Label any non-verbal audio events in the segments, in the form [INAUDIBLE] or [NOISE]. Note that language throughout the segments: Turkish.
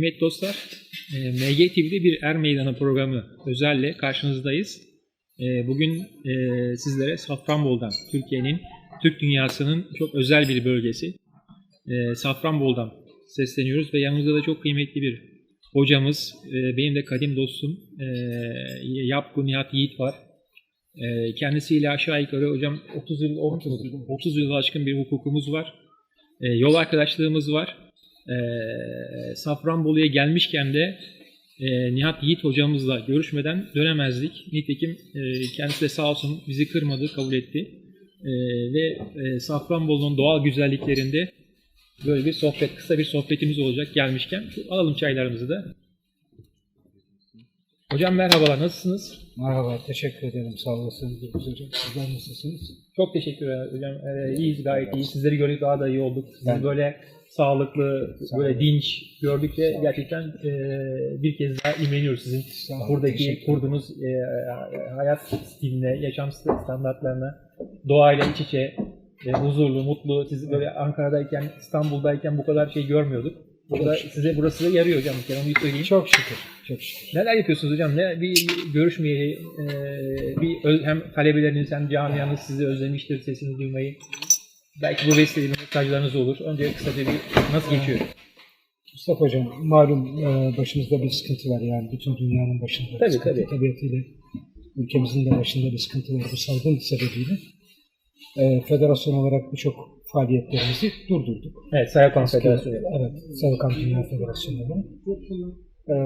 Kıymetli dostlar, e, MG TV'de bir Er Meydanı programı özelle karşınızdayız. E, Bugün e, sizlere Safranbolu'dan, Türkiye'nin, Türk dünyasının çok özel bir bölgesi Safranbolu'dan sesleniyoruz ve yanımızda da çok kıymetli bir hocamız, benim de kadim dostum Yapku Nihat Yiğit var. Kendisiyle aşağı yukarı hocam 30 yıl, 30 yıl aşkın bir hukukumuz var. Yol arkadaşlığımız var. E, Safranbolu'ya gelmişken de e, Nihat Yiğit hocamızla görüşmeden dönemezdik. Nitekim e, kendisi de sağ olsun bizi kırmadı, kabul etti. E, ve e, Safranbolu'nun doğal güzelliklerinde böyle bir sohbet, kısa bir sohbetimiz olacak gelmişken. Alalım çaylarımızı da. Hocam merhabalar, nasılsınız? Merhaba, teşekkür ederim. Sağ olasınız Hocam. Sizler nasılsınız? Çok teşekkür ederim hocam. Ee, iyiyiz, gayet iyi. Sizleri gördük daha da iyi olduk. Sizi Ben- böyle sağlıklı, Sağ böyle dinç gördükçe gerçekten e, bir kez daha imreniyoruz sizin Sağ olun, buradaki teşekkür kurduğunuz e, hayat stiline, yaşam standartlarına, doğayla iç içe, e, huzurlu, mutlu. Siz böyle Ankara'dayken, İstanbul'dayken bu kadar şey görmiyorduk. Burada Çok şükür. size burası da yarıyor hocam. Bir kere onu söyleyeyim. Çok şükür. Neler yapıyorsunuz hocam? Ne bir görüşmeyi, e, bir öz- hem talebeleriniz hem camianız sizi özlemiştir sesini duymayı. Belki bu vesileyle mesajlarınız olur. Önce kısaca bir nasıl geçiyor? Mustafa Hocam, malum e, başımızda bir sıkıntı var yani. Bütün dünyanın başında. Tabii, sıkıntı tabii. Tabiatıyla ülkemizin de başında bir sıkıntı var bu salgın sebebiyle. E, federasyon olarak birçok faaliyetlerimizi durdurduk. Evet, Sayakan Federasyonu. Evet, Sarıkan Dünya Federasyonu olarak. E,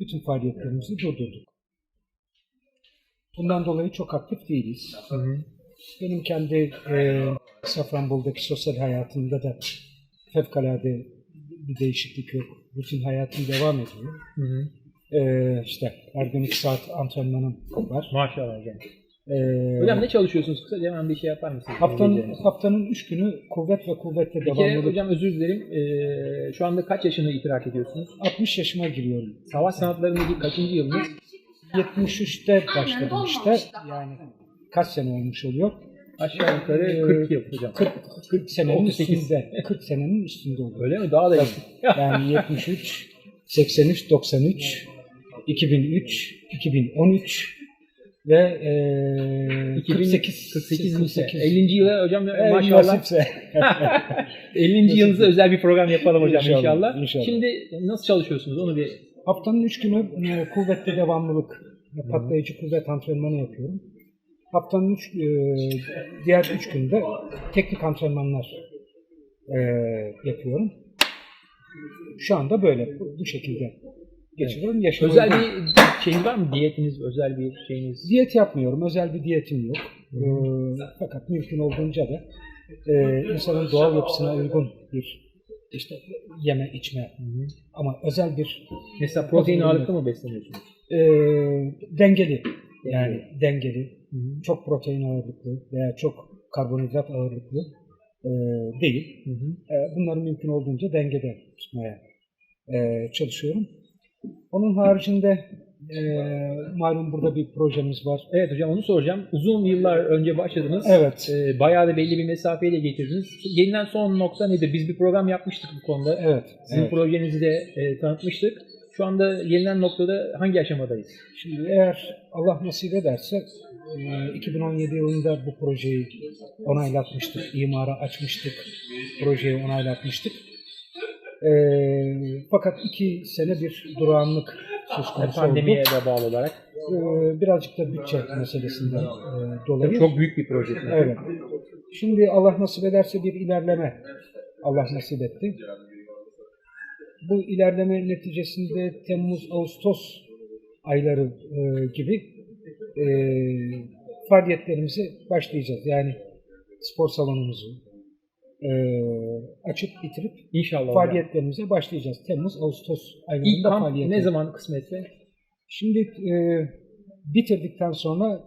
bütün faaliyetlerimizi durdurduk. Bundan dolayı çok aktif değiliz. Hı hı. Benim kendi e, Safranbolu'daki sosyal hayatımda da fevkalade bir değişiklik yok. Rutin hayatım devam ediyor. Hı hı. E, işte her gün iki saat antrenmanım var. Maşallah hocam. E, Hocam ne çalışıyorsunuz? Kısaca hemen bir şey yapar mısınız? haftanın, haftanın üç günü kuvvet ve kuvvetle kere devamlılık. hocam özür dilerim. Ee, şu anda kaç yaşını idrak ediyorsunuz? 60 yaşıma giriyorum. Savaş sanatlarındaki kaçıncı yılınız? 73'te başladım işte. Yani kaç sene olmuş oluyor? Aşağı yukarı Ee, 40 yıl hocam. 40, 40 senenin 38. üstünde. 40 senenin üstünde oluyor. Öyle mi? Daha da iyi. Yani 73, 83, 93, 2003, 2013 ve e, 2048 48, 48. 50. yıla hocam E, maşallah. nasipse. 50. yılınıza özel bir program yapalım hocam inşallah. İnşallah, inşallah. Şimdi nasıl çalışıyorsunuz onu bir Haftanın 3 günü e, kuvvetli devamlılık, e, patlayıcı kuvvet antrenmanı yapıyorum. Haftanın 3 diğer 3 günde teknik antrenmanlar e, yapıyorum. Şu anda böyle bu şekilde geçiriyorum. Yaşamı- özel bir şeyiniz var mı? Diyetiniz, özel bir şeyiniz? Diyet yapmıyorum. Özel bir diyetim yok. Ee, fakat mümkün olduğunca da e, insanın doğal yapısına uygun bir işte yeme içme ama özel bir Mesela protein ağırlıklı mı besleniyorsunuz? e, dengeli yani dengeli Hı hı. çok protein ağırlıklı veya çok karbonhidrat ağırlıklı e, değil. Hı hı. E, bunları mümkün olduğunca dengede tutmaya e, çalışıyorum. Onun haricinde e, malum burada bir projemiz var. Evet hocam onu soracağım. Uzun yıllar önce başladınız. Evet. Ee, bayağı da belli bir mesafeyle getirdiniz. Gelinen son nokta nedir? Biz bir program yapmıştık bu konuda. Evet. Sizin evet. projenizi de e, tanıtmıştık. Şu anda gelinen noktada hangi aşamadayız? Şimdi eğer Allah nasip ederse e, 2017 yılında bu projeyi onaylatmıştık. imara açmıştık. Projeyi onaylatmıştık. E, fakat iki sene bir durağanlık söz konusu Pandemiye oldu. de bağlı olarak. E, birazcık da bütçe meselesinden e, dolayı. Çok büyük bir proje. Evet. Şimdi Allah nasip ederse bir ilerleme Allah nasip etti. Bu ilerleme neticesinde Temmuz, Ağustos ayları e, gibi e, faaliyetlerimize başlayacağız. Yani spor salonumuzu e, açıp bitirip İnşallah hocam. faaliyetlerimize başlayacağız. Temmuz, Ağustos aylarında faaliyet. ne zaman kısmetse? Şimdi e, bitirdikten sonra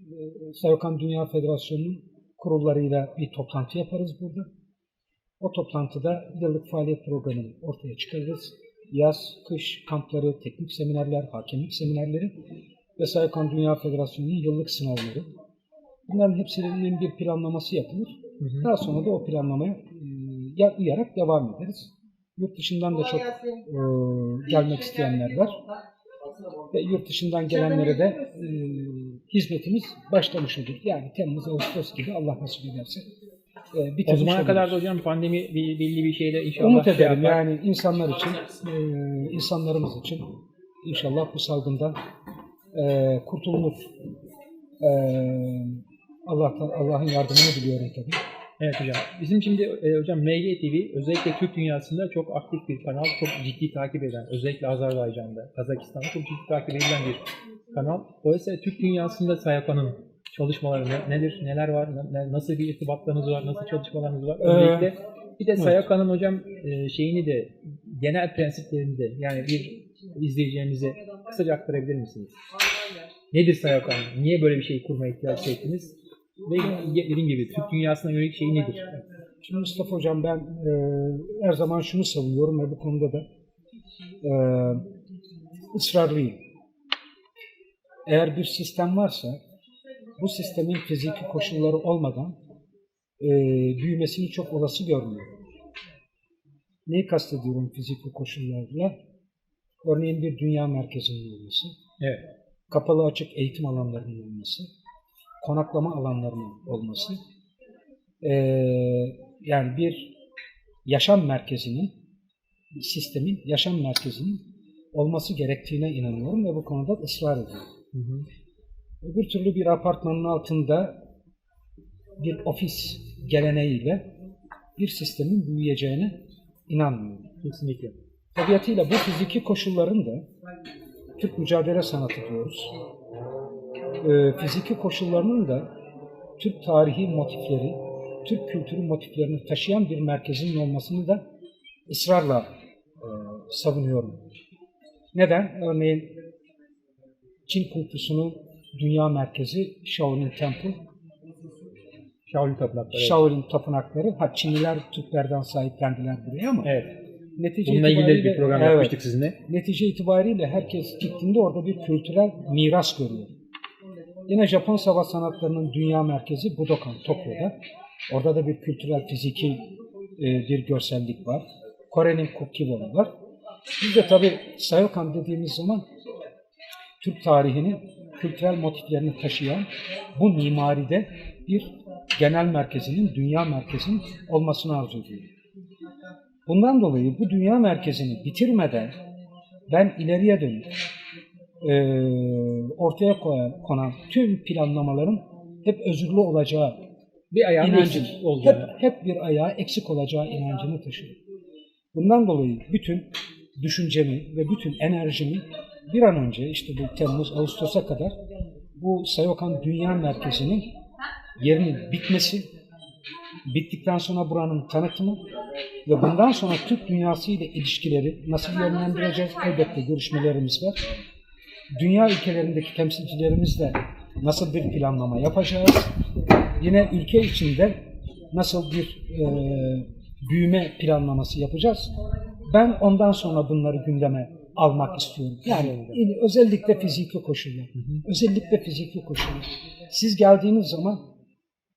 e, Sayıkan Dünya Federasyonu'nun kurullarıyla bir toplantı yaparız burada. O toplantıda yıllık faaliyet programını ortaya çıkarırız. Yaz, kış kampları, teknik seminerler, hakemlik seminerleri ve Sayıkan Dünya Federasyonu'nun yıllık sınavları. Bunların hepsinin bir planlaması yapılır. Hı hı. Daha sonra da o planlamaya e, ya- uyarak devam ederiz. Yurt dışından da çok e, gelmek isteyenler var. Ve yurt dışından gelenlere de e, hizmetimiz başlamış olur. Yani Temmuz, Ağustos gibi Allah nasip ederse e, O bitirmiş zamana oluruz. kadar da hocam pandemi bir, belli bir şeyde inşallah Umut şey ederim yapar. yani insanlar için, e, insanlarımız için inşallah bu salgından e, kurtulunur. E, Allah'tan Allah'ın yardımını diliyorum tabii. Evet hocam. Bizim şimdi e, hocam MG TV özellikle Türk dünyasında çok aktif bir kanal, çok ciddi takip eden, özellikle Azerbaycan'da, Kazakistan'da çok ciddi takip edilen bir kanal. Dolayısıyla Türk dünyasında Sayakan'ın çalışmaları ne- nedir, neler var, ne- nasıl bir irtibatlarınız var, nasıl çalışmalarınız var? Ee, Öncelikle bir de evet. Sayakan'ın hocam e, şeyini de, genel prensiplerini de yani bir izleyeceğimize kısaca aktarabilir misiniz? Nedir Sayakan? Niye böyle bir şey kurmaya ihtiyaç ettiniz? Ve dediğim gibi Türk dünyasına yönelik şey nedir? Şimdi Mustafa Hocam ben e, her zaman şunu savunuyorum ve bu konuda da e, ısrarlıyım. Eğer bir sistem varsa bu sistemin fiziki koşulları olmadan e, büyümesini çok olası görmüyorum. Neyi kastediyorum fiziki koşullarla? Örneğin bir dünya merkezinin olması, Evet. kapalı açık eğitim alanlarının olması, konaklama alanlarının olması, eee, yani bir yaşam merkezinin, sistemin yaşam merkezinin olması gerektiğine inanıyorum ve bu konuda ısrar ediyorum. Hı hı. Öbür türlü bir apartmanın altında bir ofis geleneğiyle bir sistemin büyüyeceğine inanmıyorum. Kesinlikle. Tabiatıyla bu fiziki koşulların da Türk mücadele sanatı diyoruz. Ee, fiziki koşullarının da Türk tarihi motifleri, Türk kültürü motiflerini taşıyan bir merkezin olmasını da ısrarla e, savunuyorum. Neden? Örneğin Çin kultusunun dünya merkezi Shaolin Temple, Shaolin tapınakları. Shaolin tapınakları. Ha Çinliler Türklerden sahiplendiler buraya ama Evet. netice Bununla ilgili bir program Evet. yapmıştık sizinle. netice itibariyle herkes gittiğinde orada bir kültürel miras görüyor. Yine Japon savaş sanatlarının dünya merkezi Budokan, Tokyo'da. Orada da bir kültürel, fiziki e, bir görsellik var. Kore'nin Kukkiwon var. Biz de tabii Sayokan dediğimiz zaman Türk tarihinin kültürel motiflerini taşıyan bu mimaride bir genel merkezinin, dünya merkezinin olmasını arzu ediyoruz. Bundan dolayı bu dünya merkezini bitirmeden ben ileriye dönük eee, ortaya koyan, konan tüm planlamaların hep özürlü olacağı Bir ayağın inancı, eksik hep, hep bir ayağı eksik olacağı inancını taşıyorum. Bundan dolayı bütün düşüncemi ve bütün enerjimi bir an önce işte bu Temmuz, Ağustos'a kadar bu Sayokan Dünya Merkezi'nin yerinin bitmesi, bittikten sonra buranın tanıtımı ve bundan sonra Türk dünyası ile ilişkileri nasıl yönlendireceğiz? Elbette görüşmelerimiz var. Dünya ülkelerindeki temsilcilerimizle nasıl bir planlama yapacağız? Yine ülke içinde nasıl bir e, büyüme planlaması yapacağız? Ben ondan sonra bunları gündeme almak istiyorum. Yani özellikle fiziki koşullar. Özellikle fiziki koşullar. Siz geldiğiniz zaman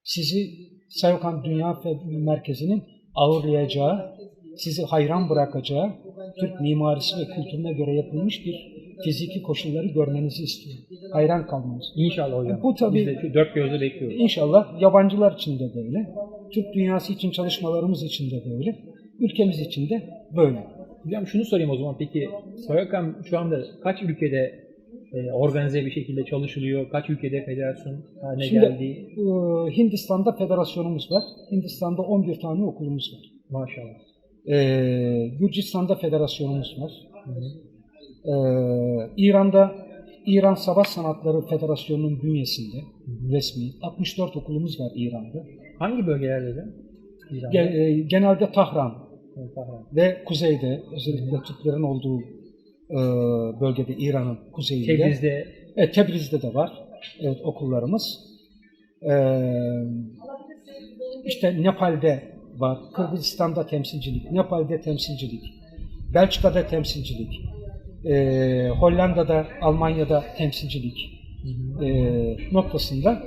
sizi Sayokan Dünya Merkezi'nin ağırlayacağı, sizi hayran bırakacağı Türk mimarisi ve kültürüne göre yapılmış bir fiziki koşulları görmenizi istiyorum. Hayran kalmanızı. İnşallah hocam. Bu tabii- Biz de dört gözle bekliyoruz. İnşallah yabancılar için de böyle, Türk dünyası için çalışmalarımız için de böyle, ülkemiz için de böyle. Hocam şunu sorayım o zaman peki Sayakan şu anda kaç ülkede e, organize bir şekilde çalışılıyor? Kaç ülkede federasyon haline Şimdi geldi? e, Hindistan'da federasyonumuz var. Hindistan'da 11 tane okulumuz var. Maşallah. E, Gürcistan'da federasyonumuz var. Hı hı. İran'da İran Savaş Sanatları Federasyonu'nun bünyesinde resmi 64 okulumuz var İran'da. Hangi bölgelerde hocam? İran'da. E, genelde Tahran, Evet, Tahran. ve kuzeyde özellikle Türklerin olduğu e, bölgede İran'ın kuzeyinde. Tebriz'de Evet, Tebriz'de de var evet, okullarımız. E, işte Nepal'de var, Kırgızistan'da temsilcilik, Nepal'de temsilcilik, Belçika'da temsilcilik, e, Hollanda'da, Almanya'da temsilcilik e, noktasında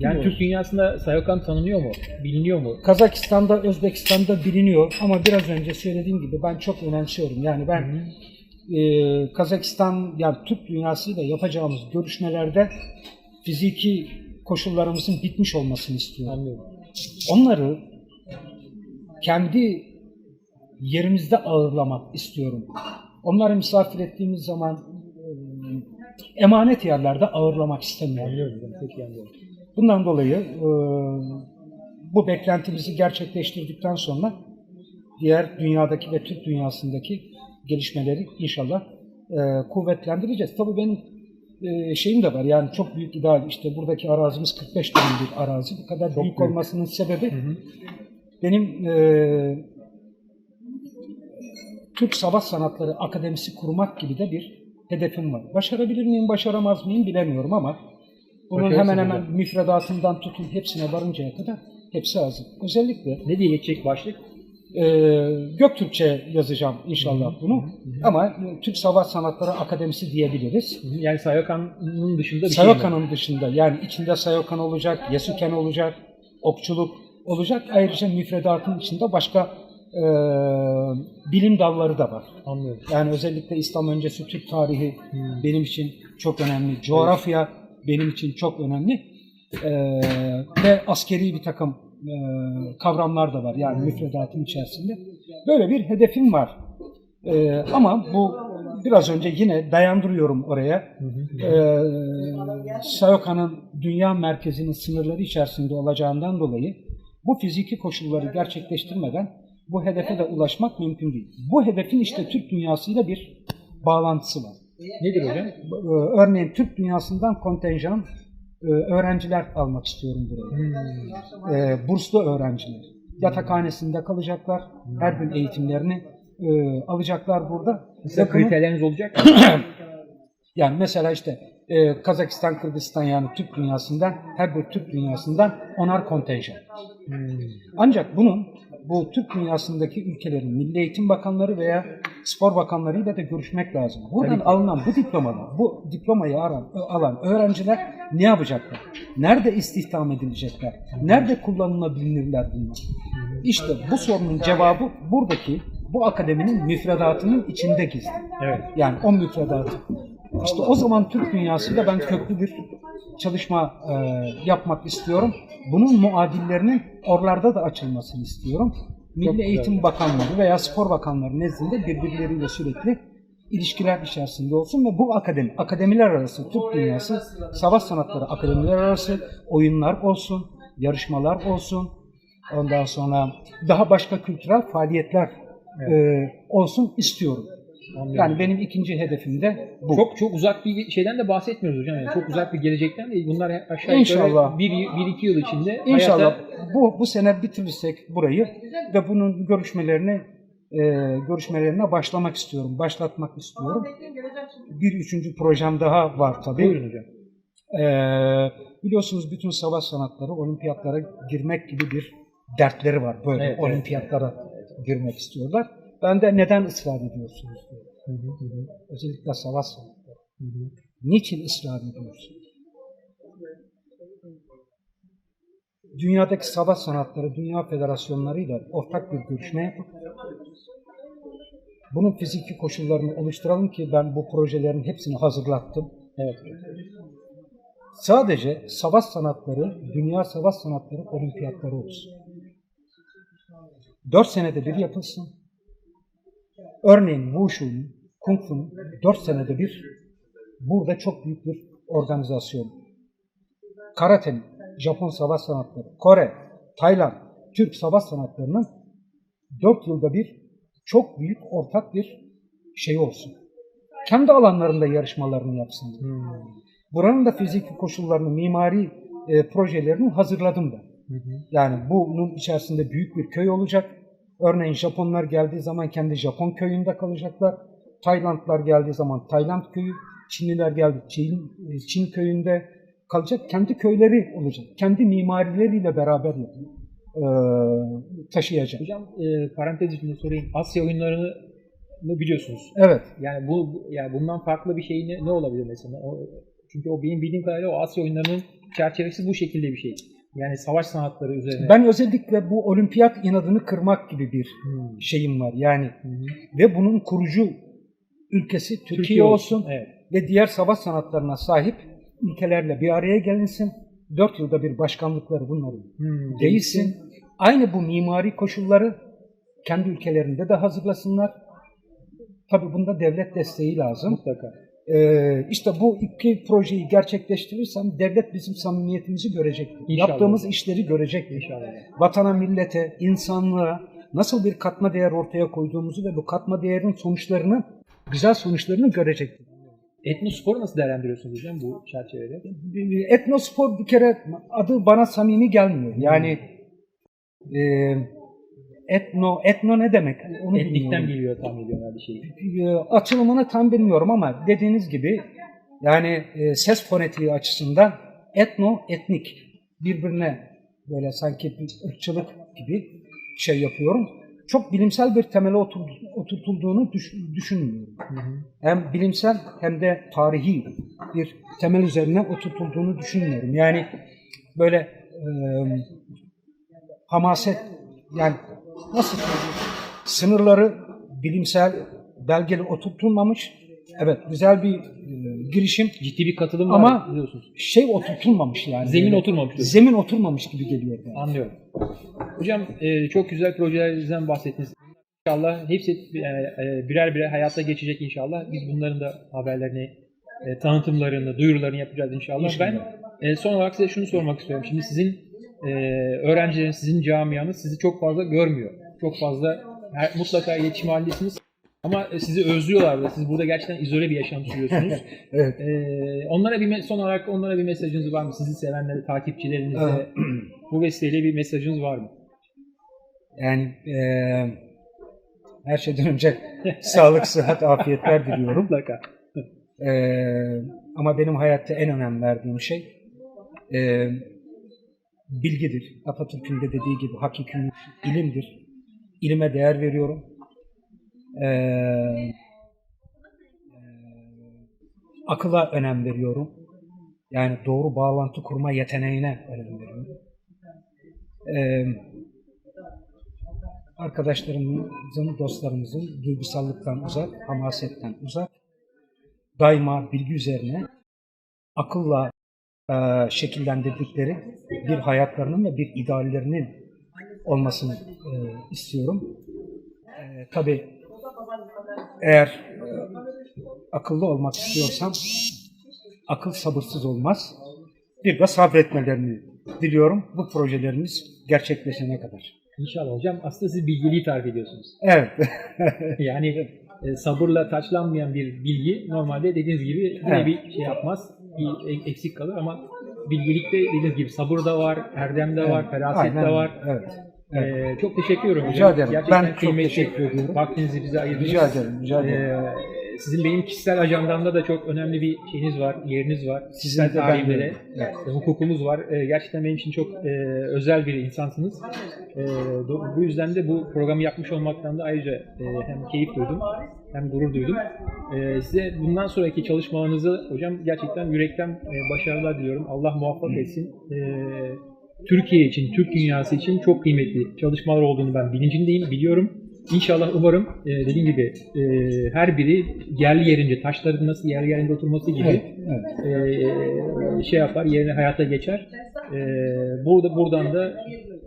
Yani Bilmiyorum. Türk dünyasında Sayokan tanınıyor mu? Biliniyor mu? Kazakistan'da, Özbekistan'da biliniyor ama biraz önce söylediğim gibi ben çok önemsiyorum. Yani ben e, Kazakistan, yani Türk dünyasıyla yapacağımız görüşmelerde fiziki koşullarımızın bitmiş olmasını istiyorum. Anlıyorum. Onları kendi yerimizde ağırlamak istiyorum. Onları misafir ettiğimiz zaman e, emanet yerlerde ağırlamak Çok anlıyorum. Bundan dolayı e, bu beklentimizi gerçekleştirdikten sonra diğer dünyadaki ve Türk dünyasındaki gelişmeleri inşallah e, kuvvetlendireceğiz. Tabii benim şeyim de var yani çok büyük ideal işte buradaki arazimiz 45 dönüm bir arazi. Bu kadar büyük, büyük. olmasının sebebi Hı hı. benim e, Türk Savaş Sanatları Akademisi kurmak gibi de bir hedefim var. Başarabilir miyim, başaramaz mıyım bilemiyorum ama bunun hemen hemen hocam. müfredatından tutun hepsine varıncaya kadar hepsi hazır. Özellikle Ne diye geçecek başlık? e, Göktürkçe yazacağım inşallah bunu. Ama e, Türk Savaş Sanatları Akademisi diyebiliriz. Hı hı. Yani Sayokan'ın dışında bir şey mi? Sayokan'ın dışında yani içinde Sayokan olacak, Yasuken olacak, okçuluk olacak. Ayrıca müfredatın içinde başka e, bilim dalları da var. Anlıyorum. Yani özellikle İslam öncesi Türk tarihi Hmm. benim için çok önemli. Coğrafya benim için çok önemli. E, ve askeri bir takım e, kavramlar da var yani müfredatın içerisinde. Böyle bir hedefim var. E, ama bu biraz önce yine dayandırıyorum oraya. Hı hı. Ee, Sayoka'nın dünya merkezinin sınırları içerisinde olacağından dolayı bu fiziki koşulları gerçekleştirmeden bu hedefe de ulaşmak mümkün değil. Bu hedefin işte Türk dünyasıyla bir bağlantısı var. Nedir hocam? Ee, Örneğin Türk dünyasından kontenjan e, öğrenciler almak istiyorum buraya. Hmm. Ee, burslu öğrenciler. Yatakhanesinde kalacaklar. Her gün eğitimlerini e, alacaklar burada. Mesela bunu- kriterleriniz olacak mı? [COUGHS] Yani mesela işte e, Kazakistan, Kırgızistan yani Türk dünyasından her bir Türk dünyasından onar kontenjan. Hmm. Ancak bunun bu Türk dünyasındaki ülkelerin milli eğitim bakanları veya spor bakanlarıyla da görüşmek lazım. Buradan Tabii alınan bu diplomalar, bu diplomayı alan, alan öğrenciler ne yapacaklar? Nerede istihdam edilecekler? Nerede kullanılabilirler bunlar? İşte bu sorunun cevabı buradaki bu akademinin müfredatının içinde gizli. Evet. Yani o müfredatı. İşte o zaman Türk dünyasıyla ben köklü bir çalışma e, yapmak istiyorum. Bunun muadillerinin oralarda da açılmasını istiyorum. Milli. Eğitim Bakanları veya Spor Bakanları nezdinde birbirleriyle sürekli ilişkiler içerisinde olsun ve bu akademi, akademiler arası, Türk dünyası, savaş sanatları akademiler arası oyunlar olsun, yarışmalar olsun, ondan sonra daha başka kültürel faaliyetler e, olsun istiyorum. Anlıyorum. Yani benim ikinci hedefim de bu. Çok çok uzak bir şeyden de bahsetmiyoruz hocam. Yani çok uzak bir gelecekten değil. Bunlar aşağı İnşallah. yukarı bir, bir iki yıl içinde İnşallah hayata- bu bu sene bitirirsek burayı ve bunun görüşmelerini e, görüşmelerine başlamak istiyorum, başlatmak istiyorum. Bir üçüncü projem daha var tabii. Buyurun hocam. E, biliyorsunuz bütün savaş sanatları olimpiyatlara girmek gibi bir dertleri var. Böyle Evet, evet. olimpiyatlara girmek istiyorlar. Ben de neden ısrar ediyorsunuz diyor. Hı hı hı. Özellikle savaş hı. Niçin ısrar ediyorsunuz? Dünyadaki savaş sanatları, dünya federasyonlarıyla ortak bir görüşme yapıp bunun fiziki koşullarını oluşturalım ki ben bu projelerin hepsini hazırlattım. Evet. Sadece savaş sanatları, dünya savaş sanatları olimpiyatları olsun. Dört senede bir yapılsın. Örneğin Wushu'nun, Kung Fu'nun dört senede bir burada çok büyük bir organizasyon. Karate'nin, Japon savaş sanatları, Kore, Tayland, Türk savaş sanatlarının dört yılda bir çok büyük ortak bir şey olsun. Kendi alanlarında yarışmalarını yapsınlar. Hmm. Buranın da fiziki koşullarını, mimari e, projelerini hazırladım ben. Yani bunun içerisinde büyük bir köy olacak. Örneğin Japonlar geldiği zaman kendi Japon köyünde kalacaklar. Taylandlar geldiği zaman Tayland köyü, Çinliler geldi Çin, e, Çin köyünde kalacak. Kendi köyleri olacak. Kendi mimarileriyle beraber e, taşıyacak. Hocam e, parantez içinde sorayım. Asya oyunlarını biliyorsunuz? Evet. Yani bu bu- yani bundan farklı bir şey ne, ne olabilir mesela? O Çünkü o benim bildiğim kadarıyla o Asya oyunlarının çerçevesi bu şekilde bir şey. Yani savaş sanatları üzerine. Ben özellikle bu olimpiyat inadını kırmak gibi bir Hmm. şeyim var. Yani hı. ve bunun kurucu ülkesi Türkiye, olsun, Evet. ve diğer savaş sanatlarına sahip ülkelerle bir araya gelinsin. Dört yılda bir başkanlıkları bunların Hmm. değilsin. Aynı bu mimari koşulları kendi ülkelerinde de hazırlasınlar. Tabii bunda devlet desteği lazım. Mutlaka. Ee, işte bu iki projeyi gerçekleştirirsem devlet bizim samimiyetimizi görecektir. İnşallah. Yaptığımız işleri görecektir. İnşallah. Vatana, millete, insanlığa nasıl bir katma değer ortaya koyduğumuzu ve bu katma değerin sonuçlarını, güzel sonuçlarını görecektir. Etnosporu nasıl değerlendiriyorsunuz hocam bu çerçevede? Etnospor bir kere adı bana samimi gelmiyor. Yani e, etno etno ne demek? Onu Etnikten bilmiyorum. geliyor tahmin ediyorum her şey. E, açılımını tam bilmiyorum ama dediğiniz gibi yani e, ses fonetiği açısından etno etnik birbirine böyle sanki bir ırkçılık gibi şey yapıyorum. Çok bilimsel bir temele otur- oturtulduğunu düş- düşünmüyorum. Hı hı. hem bilimsel hem de tarihi bir temel üzerine oturtulduğunu düşünmüyorum. Yani böyle e, hamaset yani nasıl söyleyeyim? Sınırları bilimsel belgeli oturtulmamış. Evet güzel bir e, girişim Ciddi bir katılım Ama- var biliyorsunuz. şey oturtulmamış yani. Zemin oturmamış diyorsun. Zemin oturmamış gibi geliyor bana. Anlıyorum. Hocam e, çok güzel projelerinizden bahsettiniz. İnşallah hepsi e, e, birer birer hayata geçecek inşallah. Biz bunların da haberlerini, e, tanıtımlarını, duyurularını yapacağız inşallah. İnşallah. Ben e, son olarak size şunu sormak istiyorum. Şimdi sizin e, öğrencilerin, sizin camianız sizi çok fazla görmüyor. Çok fazla her, mutlaka iletişim halindesiniz. Ama e, sizi özlüyorlar da siz burada gerçekten izole bir yaşam sürüyorsunuz. [LAUGHS] Evet. Ee, onlara bir son olarak onlara bir mesajınız var mı? Sizi sevenlere, takipçilerinize Evet. bu vesileyle bir mesajınız var mı? Yani e, her şeyden önce [LAUGHS] sağlık, sıhhat, afiyetler diliyorum. Mutlaka. Ee, ama benim hayatta en önem verdiğim şey e, bilgidir. Atatürk'ün de dediği gibi hakiki ilimdir. İlime değer veriyorum. Ee, e, akıla önem veriyorum. Yani doğru bağlantı kurma yeteneğine önem veriyorum. Ee, arkadaşlarımızın, dostlarımızın duygusallıktan uzak, hamasetten uzak, daima bilgi üzerine akılla e, şekillendirdikleri bir hayatlarının ve bir ideallerinin olmasını e, istiyorum. E, tabii eğer e, akıllı olmak istiyorsam akıl sabırsız olmaz. Bir de sabretmelerini diliyorum bu projelerimiz gerçekleşene kadar. İnşallah hocam. Aslında siz bilgeliği tarif ediyorsunuz. Evet. [LAUGHS] [LAUGHS] Yani e, sabırla taçlanmayan bir bilgi normalde dediğiniz gibi yine Evet. bir şey yapmaz. Bir eksik kalır ama bilgelikte dediğiniz gibi sabır da var, erdem de var, Evet, feraset aynen de var. Evet. evet. Ee, çok teşekkür ediyorum hocam. Rica ederim. Gerçekten Ben çok teşekkür ediyorum. Vaktinizi bize ayırdınız. Rica ederim. Rica ederim. Ee, sizin benim kişisel ajandamda da çok önemli bir şeyiniz var, yeriniz var. Sizin de tarihimde de. de Evet. hukukumuz var. E, gerçekten benim için çok e, özel bir insansınız. E, do- bu yüzden de bu programı yapmış olmaktan da ayrıca e, hem keyif duydum hem gurur duydum. E, size bundan sonraki çalışmalarınızı hocam gerçekten yürekten e, başarılar diliyorum. Allah muvaffak etsin. E, Türkiye için, Türk dünyası için çok kıymetli çalışmalar olduğunu ben bilincindeyim, biliyorum. İnşallah umarım e, dediğim gibi e, her biri yerli yerince, taşların nasıl yerli yerinde oturması gibi Evet, evet. e, şey yapar, yerine hayata geçer. E, burada buradan da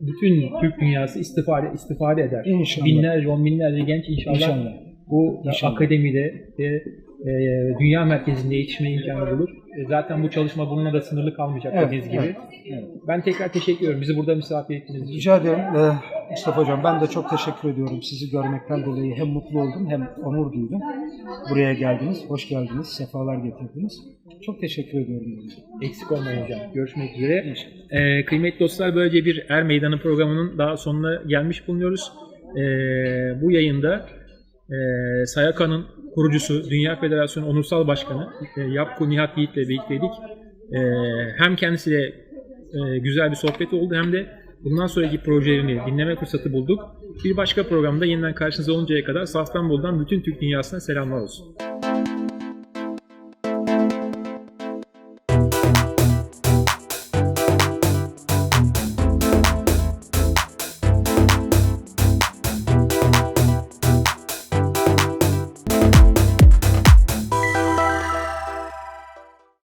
bütün Türk dünyası istifade istifade eder. İnşallah. Binlerce, on binlerce genç inşallah, İnşallah. Bu İnşallah. akademide ve e, dünya merkezinde yetişme imkanı bulur. E, zaten bu çalışma bununla da sınırlı kalmayacak Evet, dediğiniz gibi. evet, evet. Ben tekrar teşekkür ediyorum. Bizi burada misafir ettiğiniz için. Rica ederim. Ee, Mustafa Hocam ben de çok teşekkür ediyorum. Sizi görmekten dolayı hem mutlu oldum hem onur duydum. Buraya geldiniz, hoş geldiniz, sefalar getirdiniz. Çok teşekkür ediyorum. Eksik olmayın hocam. Görüşmek üzere. Ee, kıymetli dostlar böylece bir Er Meydanı programının daha sonuna gelmiş bulunuyoruz. Ee, bu yayında e, Sayaka'nın kurucusu, Dünya Federasyonu Onursal Başkanı e, Yapku Nihat Yiğit'le birlikteydik. Ee, hem kendisiyle e, güzel bir sohbet oldu hem de bundan sonraki projelerini dinleme fırsatı bulduk. Bir başka programda yeniden karşınızda oluncaya kadar Safranbolu'dan bütün Türk dünyasına selamlar olsun.